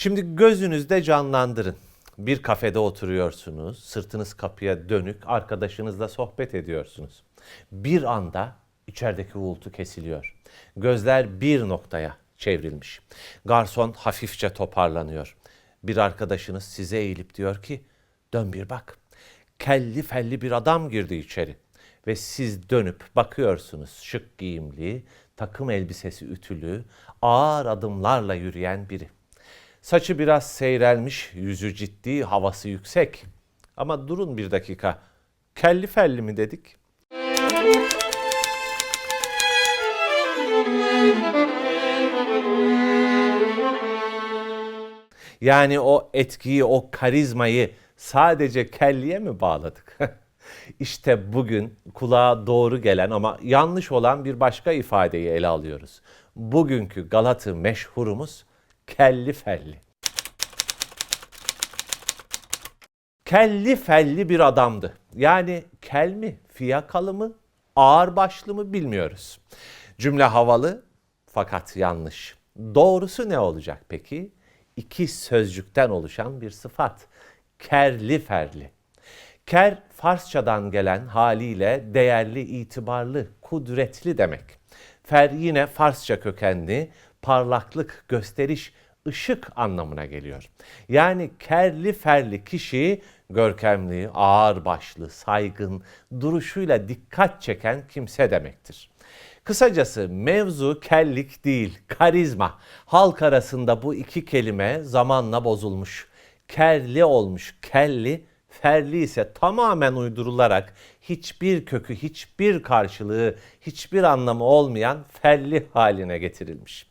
Şimdi gözünüzde canlandırın. Bir kafede oturuyorsunuz, sırtınız kapıya dönük, arkadaşınızla sohbet ediyorsunuz. Bir anda içerideki uğultu kesiliyor. Gözler bir noktaya çevrilmiş. Garson hafifçe toparlanıyor. Bir arkadaşınız size eğilip diyor ki, dön bir bak. Kelli felli bir adam girdi içeri. Ve siz dönüp bakıyorsunuz şık giyimli, takım elbisesi ütülü, ağır adımlarla yürüyen biri. Saçı biraz seyrelmiş, yüzü ciddi, havası yüksek. Ama durun bir dakika. Kelli felli mi dedik? Yani o etkiyi, o karizmayı sadece kelliye mi bağladık? işte bugün kulağa doğru gelen ama yanlış olan bir başka ifadeyi ele alıyoruz. Bugünkü Galatı meşhurumuz kelli felli. Kelli felli bir adamdı. Yani kel mi, fiyakalı mı, ağır başlı mı bilmiyoruz. Cümle havalı fakat yanlış. Doğrusu ne olacak peki? İki sözcükten oluşan bir sıfat. Kerli ferli. Ker Farsçadan gelen haliyle değerli, itibarlı, kudretli demek. Fer yine Farsça kökenli, parlaklık, gösteriş, ışık anlamına geliyor. Yani kerli ferli kişi görkemli, ağır başlı, saygın, duruşuyla dikkat çeken kimse demektir. Kısacası mevzu kellik değil, karizma. Halk arasında bu iki kelime zamanla bozulmuş. Kerli olmuş, kelli, ferli ise tamamen uydurularak hiçbir kökü, hiçbir karşılığı, hiçbir anlamı olmayan felli haline getirilmiş.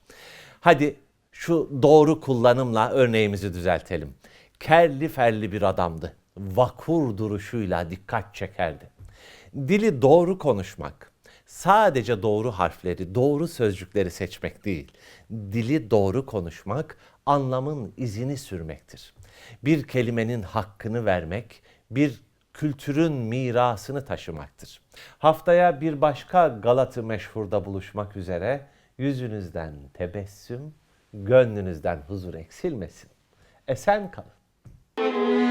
Hadi şu doğru kullanımla örneğimizi düzeltelim. Kerli ferli bir adamdı. Vakur duruşuyla dikkat çekerdi. Dili doğru konuşmak, sadece doğru harfleri, doğru sözcükleri seçmek değil. Dili doğru konuşmak, anlamın izini sürmektir. Bir kelimenin hakkını vermek, bir kültürün mirasını taşımaktır. Haftaya bir başka Galatı meşhurda buluşmak üzere yüzünüzden tebessüm, gönlünüzden huzur eksilmesin. Esen kalın.